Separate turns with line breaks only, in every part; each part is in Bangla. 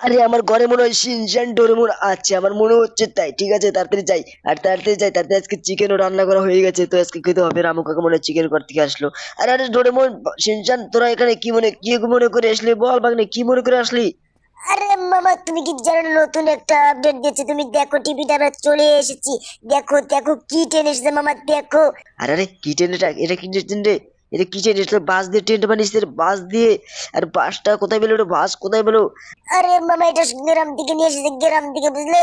আরে আমার ঘরে মনে হয় শিনশান ডোরেমন আছে আমার মনে হচ্ছে তাই ঠিক আছে তাড়াতাড়ি যাই আর তাড়াতাড়ি যাই তাড়াতাড়ি আজকে চিকেনও রান্না করা হয়ে গেছে তো আজকে খেতে হবে রামু কাকা মনে হয় চিকেন ঘর থেকে আসলো। আরে আরে ডোরেমন শিনশান তোরা এখানে কি মনে কি মনে করে আসলি বল বাগনে কি মনে করে আসলি?
আরে মামা তুমি কি জানো নতুন একটা আপডেট দিয়েছে তুমি দেখো টিভিতে আমরা চলে এসেছি দেখো দেখো কি ট্রেন এসেছে মামা দেখো।
আরে আরে কি ট্রেন এটা? এটা কি ট্রেন রে এটা এটা বাস দিয়ে ট্রেনটা বানিয়েছে বাস দিয়ে। আর বাসটা কোথায় পেল বাস কোথায় পেল?
আরে মামা এটা গ্রাম থেকে নিয়ে এসেছে গ্রাম থেকে বুঝলে?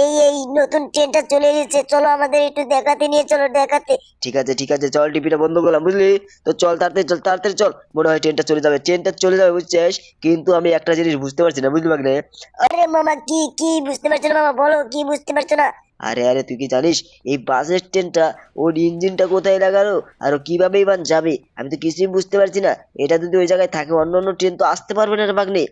এই এই নতুন ট্রেনটা চলে এসেছে। চলো আমাদের একটু দেখাতে নিয়ে চলো দেখাতে।
ঠিক আছে ঠিক আছে চল টিভিটা বন্ধ করলাম বুঝলি? তো চল তাড়াতাড়ি চল তাড়াতাড়ি চল। মনে হয় ট্রেনটা চলে যাবে ট্রেনটা চলে যাবে বুঝছিস? কিন্তু আমি একটা জিনিস বুঝতে পারছি না বুঝলি বাগনে
আরে মামা কি কি বুঝতে পারছ না মামা? বলো কি বুঝতে পারছ না?
আরে আরে তুই কি জানিস? এই বাসের ট্রেনটা ওর ইঞ্জিনটা কোথায় লাগালো? আর ও কীভাবে ইমান যাবে? আমি তো কিছুই বুঝতে পারছি না। এটা যদি ওই জায়গায় থাকে অন্য অন্য ট্রেন তো আসতে পারবে না রে বাগনে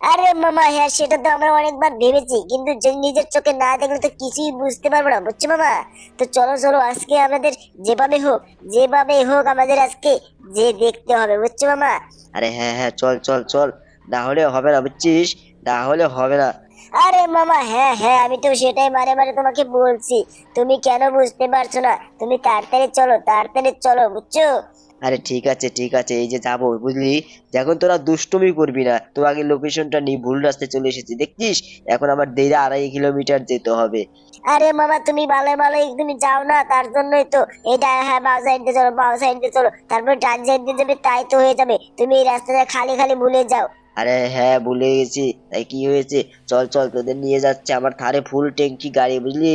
আরে মামা হ্যাঁ সেটা তো আমরা অনেকবার ভেবেছি কিন্তু যে নিজের চোখে না দেখলে তো কিছুই বুঝতে পারব না বুঝছ মামা? তো চলো চলো আজকে আমাদের যেভাবে হোক যেভাবে হোক আমাদের আজকে যে দেখতে হবে বুঝছ মামা?
আরে হ্যাঁ হ্যাঁ চল চল চল। না হলে হবে না বুঝছিস? না হলে হবে না।
আরে মামা হ্যাঁ হ্যাঁ আমি তো সেটাই মারে মারে তোমাকে বলছি। তুমি কেন বুঝতে পারছ না? তুমি তাড়াতাড়ি চলো তাড়াতাড়ি চলো বুঝছ?
আরে ঠিক আছে ঠিক আছে এই যে যাব বুঝলি? যখন তোরা দুষ্টুমি করবি না। তো আগে লোকেশনটা নিয়ে ভুল রাস্তায় চলে এসেছি দেখছিস এখন আমার দেড় আড়াই কিলোমিটার যেতে হবে।
আরে মামা তুমি ভালো ভালো তুমি যাও না তার জন্যই তো। এটা হ্যাঁ বাউ সাইডে চলো বাউ সাইডে চলো তারপর ডান সাইডে যাবে তাই তো হয়ে যাবে। তুমি এই রাস্তাটা খালি খালি ভুলে যাও।
আরে হ্যাঁ ভুলে গেছি। তাই কি হয়েছে? চল চল তোদের নিয়ে যাচ্ছে আমার থারে ফুল ট্যাঙ্কি গাড়ি বুঝলি?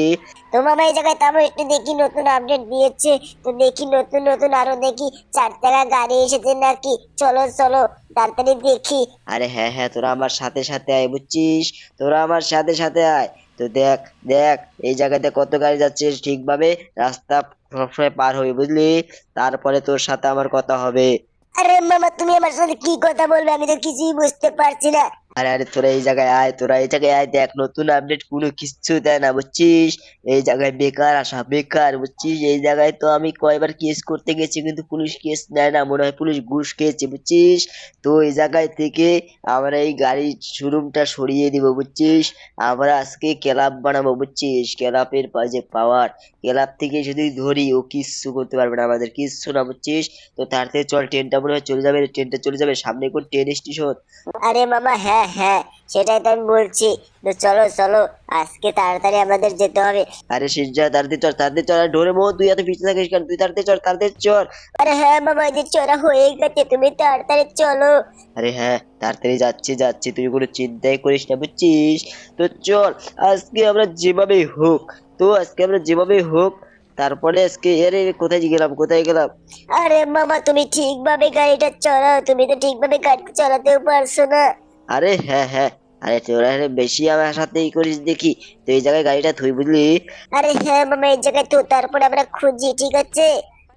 তো মামা এই জায়গায় তারপর একটু দেখি নতুন আপডেট দিয়েছে। তো দেখি নতুন নতুন আরও দেখি। চার টাকা গাড়ি এসেছে নাকি? চলো চলো তাড়াতাড়ি দেখি।
আরে হ্যাঁ হ্যাঁ তোরা আমার সাথে সাথে আয় বুঝছিস? তোরা আমার সাথে সাথে আয়। তো দেখ দেখ এই জায়গাতে কত গাড়ি যাচ্ছে ঠিকভাবে? রাস্তা সবসময় পার হয়ে বুঝলি? তারপরে তোর সাথে আমার কথা হবে।
আরে মামা তুমি আমার সাথে কি কথা বলবে আমি তো কিছুই বুঝতে পারছি না।
আরে আরে, তোরা এই জায়গায় আয়, তোরা এই জায়গায় আয়, দেখ, নতুন আপডেট কোনো কিচ্ছু দেয় না, বুঝছিস? এই জায়গায় বেকার আসা বেকার, বুঝছিস? এই জায়গায় তো আমি কয়বার কেস করতে গেছি, কিন্তু পুলিশ কেস নেয় না, মনে হয় পুলিশ ঘুষ খেয়েছে, বুঝছিস? তো এই জায়গায় থেকে আমরা এই গাড়ির শোরুমটা সরিয়ে দিব, বুঝছিস? আমরা আজকে ক্লাব বানাবো, বুঝছিস? ক্লাবের যে পাওয়ার ক্লাব থেকে যদি ধরি, ও কিচ্ছু করতে পারবে না আমাদের, কিচ্ছু না, বুঝছিস? তো তার থেকে চল ট্রেনটা মনে হয় চলে যাবে ট্রেনটা চলে যাবে, সামনে কোন ট্রেন স্টেশন
আরে মামা হ্যাঁ হ্যাঁ সেটাই তো আমি বলছি। তো চলো চলো আজকে তাড়াতাড়ি আমাদের যেতে হবে।
আরে সিজা তাড়াতাড়ি চল তাড়াতাড়ি চল আর ডোরে মো তুই এত পিছনে থাকিস কেন? তুই তাড়াতাড়ি চল তাড়াতাড়ি চল।
আরে হ্যাঁ মামা যে চোরা হয়ে গেছে তুমি তাড়াতাড়ি চলো।
আরে হ্যাঁ তাড়াতাড়ি যাচ্ছি যাচ্ছি তুই কোনো চিন্তাই করিস না বুঝছিস? তো চল আজকে আমরা যেভাবেই হোক তো আজকে আমরা যেভাবেই হোক তারপরে আজকে আরে কোথায় গেলাম কোথায় গেলাম?
আরে বাবা তুমি ঠিকভাবে গাড়িটা চালাও তুমি তো ঠিকভাবে গাড়ি চালাতেও পারছ না।
আরে হ্যাঁ হ্যাঁ। আরে তোরা আরে বেশি আমার সাথেই করিস দেখি। তো এই জায়গায় গাড়িটা থুই বুঝলি?
আরে হ্যাঁ মামা এই জায়গায় তো তারপরে আমরা খুঁজি ঠিক আছে?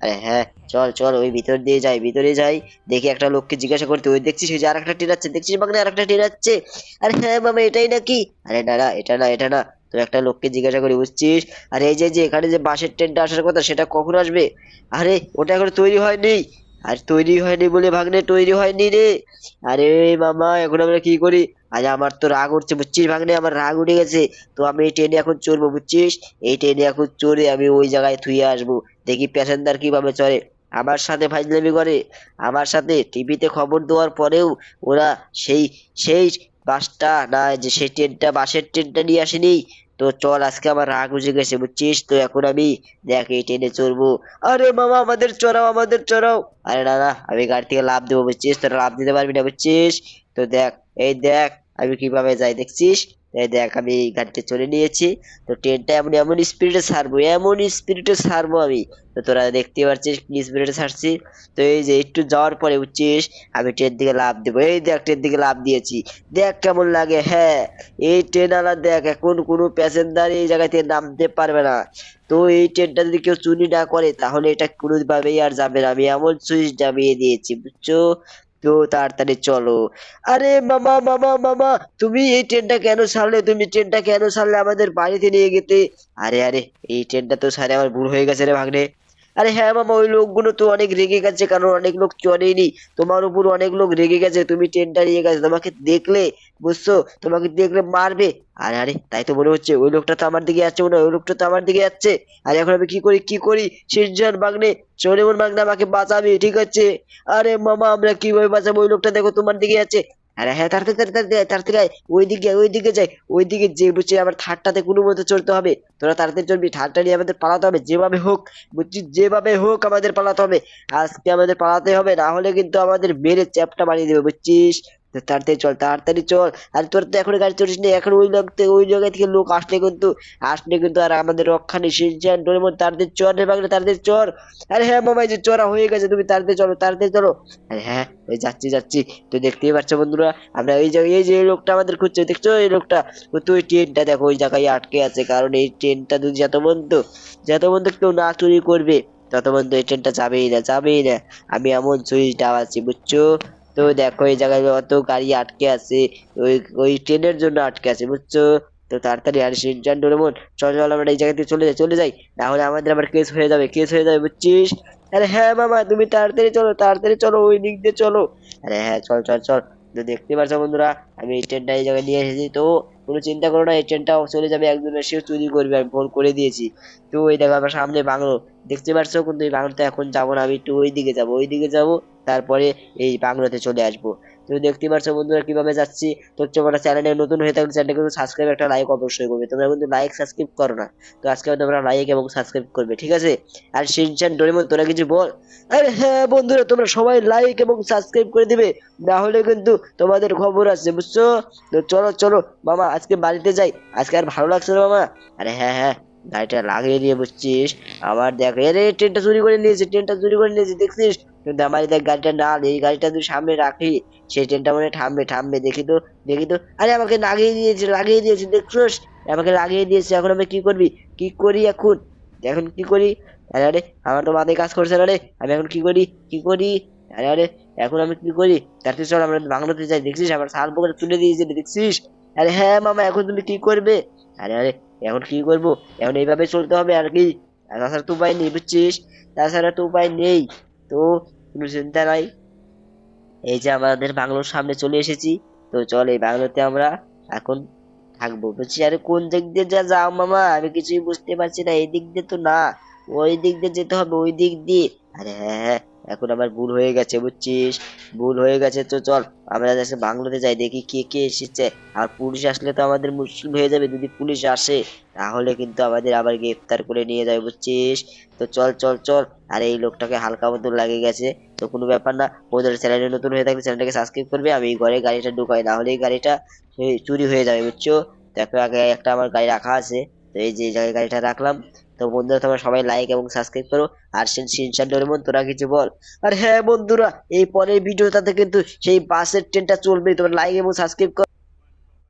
আরে হ্যাঁ চল চল ওই ভিতর দিয়ে যাই ভিতরে যাই। দেখি একটা লোককে জিজ্ঞাসা করতে ওই দেখছিস ওই যে আর একটা ট্রেন আছে? দেখছিস বাংলা আর একটা ট্রেন আছে? আরে হ্যাঁ বাবা এটাই নাকি? আরে না না এটা না এটা না। তো একটা লোককে জিজ্ঞাসা করি বুঝছিস? আর এই যে যে এখানে যে বাসের ট্রেনটা আসার কথা সেটা কখন আসবে? আরে ওটা এখন তৈরি হয়নি। আর তৈরি হয়নি বলে ভাগ্নে, তৈরি হয়নি রে। আরে মামা, এখন আমরা কি করি? আরে আমার তো রাগ উঠছে, বুঝছিস ভাগ্নে? আমার রাগ উঠে গেছে। তো আমি এই ট্রেনে এখন চড়বো, বুঝছিস? এই ট্রেনে এখন চড়ে আমি ওই জায়গায় থুয়ে আসব। দেখি প্যাসেঞ্জার কীভাবে চড়ে। আমার সাথে ফাইজলামি করে। আমার সাথে টিভিতে খবর দেওয়ার পরেও ওরা সেই সেই বাসটা না, যে সেই ট্রেনটা, বাসের ট্রেনটা নিয়ে আসেনি। তো চল আজকে আমার রাগ বুঝে গেছে, বুঝছিস? তো এখন আমি দেখ, এই ট্রেনে চড়বো। আরে মামা, আমাদের চড়াও আমাদের চড়াও। আরে না না, আমি গাড়ি থেকে লাভ দেবো, বুঝছিস? তোরা লাভ দিতে পারবি না, বুঝছিস? তো দেখ, এই দেখ, আমি কীভাবে যাই, দেখছিস? এই দেখ, আমি এই গাড়িতে চলে নিয়েছি। তো ট্রেনটা এমন এমন স্পিডে ছাড়বো, এমন স্পিডে ছাড়বো আমি। তো তোরা দেখতে পাচ্ছিস কি স্পিডে ছাড়ছি। তো এই যে একটু যাওয়ার পরে উঠছিস, আমি ট্রেন দিকে লাভ দেবো। এই দেখ ট্রেন দিকে লাভ দিয়েছি। দেখ কেমন লাগে হ্যাঁ এই ট্রেন আলা দেখ, এখন কোনো প্যাসেঞ্জার এই জায়গাতে নামতে পারবে না। তো এই ট্রেনটা যদি কেউ চুরি না করে, তাহলে এটা কোনোভাবেই আর যাবে না। আমি এমন সুইচ নামিয়ে দিয়েছি, বুঝছ? তো তাড়াতাড়ি চলো। আরে মামা মামা মামা, তুমি এই ট্রেনটা কেন সারলে তুমি ট্রেনটা কেন সারলে আমাদের বাড়িতে নিয়ে যেতে? আরে আরে, এই ট্রেনটা তো সারে আমার ভুল হয়ে গেছে রে ভাগ্নে। আরে হ্যাঁ মামা, ওই লোকগুলো তো অনেক রেগে গেছে, কারণ অনেক লোক চড়েনি তোমার উপর অনেক লোক রেগে গেছে, তুমি ট্রেনটা নিয়ে গেছে, তোমাকে দেখলে, বুঝছ? তোমাকে দেখলে মারবে। আরে আরে, তাই তো মনে হচ্ছে, ওই লোকটা তো আমার দিকে যাচ্ছে মনে হয়, ওই লোকটা তো আমার দিকে যাচ্ছে। আর, এখন আমি কি করি কি করি? সিনজান বাগনে চোরেমন বাগনে আমাকে বাঁচাবে, ঠিক আছে? আরে মামা, আমরা কীভাবে বাঁচাবো? ওই লোকটা দেখো তোমার দিকে যাচ্ছে। আরে হ্যাঁ তাড়াতাড়ি তাড়াতাড়ি তাড়াতাড়ি আয়। ওইদিকে ওইদিকে যাই। ওইদিকে যে বুঝছি আবার থার্ডটাতে কোনো মতো চলতে হবে। তোরা তাড়াতাড়ি চলবি থার্ডটা নিয়ে আমাদের পালাতে হবে, যেভাবে হোক। বুঝছি? যেভাবে হোক আমাদের পালাতে হবে। আজকে আমাদের পালাতে হবে, না হলে কিন্তু আমাদের মেরে চ্যাপটা বানিয়ে দেবে, বুঝছিস? তাড়াতাড়ি চল তাড়াতাড়ি চল। আর তোর তো এখন গাড়ি চড়িস না, এখন ওই লোক থেকে ওই জায়গা থেকে লোক আসলে কিন্তু আসলে কিন্তু আর আমাদের রক্ষা নেই। সিনচান ডোরেমন তাড়াতাড়ি চর রে বাগলে তাড়াতাড়ি চর আরে হ্যাঁ মামা যে চড়া হয়ে গেছে, তুমি তাড়াতাড়ি চলো তাড়াতাড়ি চলো। আরে হ্যাঁ ওই যাচ্ছি যাচ্ছি। তো দেখতেই পাচ্ছ বন্ধুরা, আমরা এই জায়গায় এই যে এই লোকটা আমাদের খুঁজছে, দেখছ এই লোকটা? তো ওই ট্রেনটা দেখো, ওই জায়গায় আটকে আছে। কারণ এই ট্রেনটা যদি যত বন্ধ যত বন্ধ কেউ না চুরি করবে, তত বন্ধ এই ট্রেনটা যাবেই না যাবেই না। আমি এমন সুইচ আছি বুঝছ? তো দেখো, এই জায়গায় অত গাড়ি আটকে আছে, ওই ওই ট্রেনের জন্য আটকে আছে, বুঝছ? তো তাড়াতাড়ি আর সিনচান ডোরেমন চল চল, আমরা এই জায়গা থেকে চলে যাই চলে যাই নাহলে আমাদের আবার কেস হয়ে যাবে কেস হয়ে যাবে, বুঝছিস? আরে হ্যাঁ মামা, তুমি তাড়াতাড়ি চলো তাড়াতাড়ি চলো, ওই দিক দিয়ে চলো। আরে হ্যাঁ চল চল চল, তো দেখতে পারছ বন্ধুরা, আমি এই ট্রেনটা এই জায়গায় নিয়ে এসেছি, তো কোনো চিন্তা করো না, এই ট্রেনটাও চলে যাবে একজন এসে চুরি করবে, আমি ফোন করে দিয়েছি। তো ওই দেখো আমার সামনে বাংলো, দেখতে পারছ কিন্তু এই বাংলোতে এখন যাব না, আমি একটু ওই দিকে যাব ওই দিকে যাব, তারপরে এই বাংলোতে চলে আসব। তো দেখতে পাচ্ছ বন্ধুরা কীভাবে যাচ্ছি। তো তোমরা চ্যানেলে নতুন হয়ে থাকলে চ্যানেলটা কিন্তু সাবস্ক্রাইব একটা লাইক অবশ্যই করবে। তোমরা কিন্তু লাইক সাবস্ক্রাইব করো না। তো আজকে তোমরা লাইক এবং সাবস্ক্রাইব করবে, ঠিক আছে? আর শিনচান ডোরেমন তোরা কিছু বল? আরে হ্যাঁ বন্ধুরা, তোমরা সবাই লাইক এবং সাবস্ক্রাইব করে দিবে। না হলে কিন্তু তোমাদের খবর আছে বুঝছ? তো চলো চলো, মামা, আজকে বাড়িতে যাই। আজকে আর ভালো লাগছে না, মামা? আরে হ্যাঁ হ্যাঁ গাড়িটা লাগিয়ে দিয়ে বুঝছিস আবার দেখ আরে ট্রেনটা চুরি করে নিয়েছে ট্রেনটা চুরি করে নিয়েছে, দেখছিস? কিন্তু আমার দেখ গাড়িটা না এই গাড়িটা তুই সামনে রাখি। সেই ট্রেনটা মনে থামবে থামবে, দেখি তো দেখি তো। আরে আমাকে লাগিয়ে দিয়েছে লাগিয়ে দিয়েছে দেখছোস আমাকে লাগিয়ে দিয়েছে, এখন আমি কি করবি? কি করি এখন? এখন কি করি? আরে আরে, আমার তো মাথায় কাজ করছে না রে, আমি এখন কি করি? কি করি? আরে আরে, এখন আমি কি করি? তাড়াতাড়ি চল, আমরা বাংলাতে যাই দেখছিস আমার শাল পোকা তুলে দিয়েছে দেখছিস আরে হ্যাঁ মামা, এখন তুমি কি করবে? আরে আরে, এখন কি করব? এখন এইভাবে চলতে হবে আর কি। তাছাড়া তো উপায় নেই, বুঝছিস? তাছাড়া তো উপায় নেই। তো কোনো চিন্তা নাই। এই যে আমাদের বাংলোর সামনে চলে এসেছি, তো চল এই বাংলোতে আমরা এখন থাকব। বলছি, আরে কোন দিক দিয়ে যা যাও মামা? আমি কিছুই বুঝতে পারছি না, এই দিক দিয়ে তো না, ওই দিক দিয়ে যেতে হবে, ওই দিক দিয়ে। আরে হ্যাঁ হ্যাঁ এখন আমার ভুল হয়ে গেছে, বুঝছিস? ভুল হয়ে গেছে তো চল, আমরা যাচ্ছে বাংলোতে যাই, দেখি কে কে এসেছে। আর পুলিশ আসলে তো আমাদের মুশকিল হয়ে যাবে যদি পুলিশ আসে, তাহলে কিন্তু আমাদের আবার গ্রেফতার করে নিয়ে যাবে বুঝছিস? তো চল চল চল। আর এই লোকটাকে হালকা মতন লাগে গেছে, তো কোনো ব্যাপার না। ওদের চ্যানেলে নতুন হয়ে থাকলে চ্যানেলটাকে সাবস্ক্রাইব করবে, আমি এই ঘরে গাড়িটা ঢুকাই, না হলে এই গাড়িটা চুরি হয়ে যাবে, বুঝছ? দেখো, আগে একটা আমার গাড়ি রাখা আছে, তো এই যে গাড়িটা রাখলাম। তো বন্ধুরা, তোমরা সবাই লাইক এবং সাবস্ক্রাইব করো আর সেন সিনশান তোরা কিছু বল। আর হ্যাঁ বন্ধুরা, এই পরের ভিডিওটাতে কিন্তু সেই বাসের ট্রেনটা চলবে তোমরা লাইক এবং সাবস্ক্রাইব করো।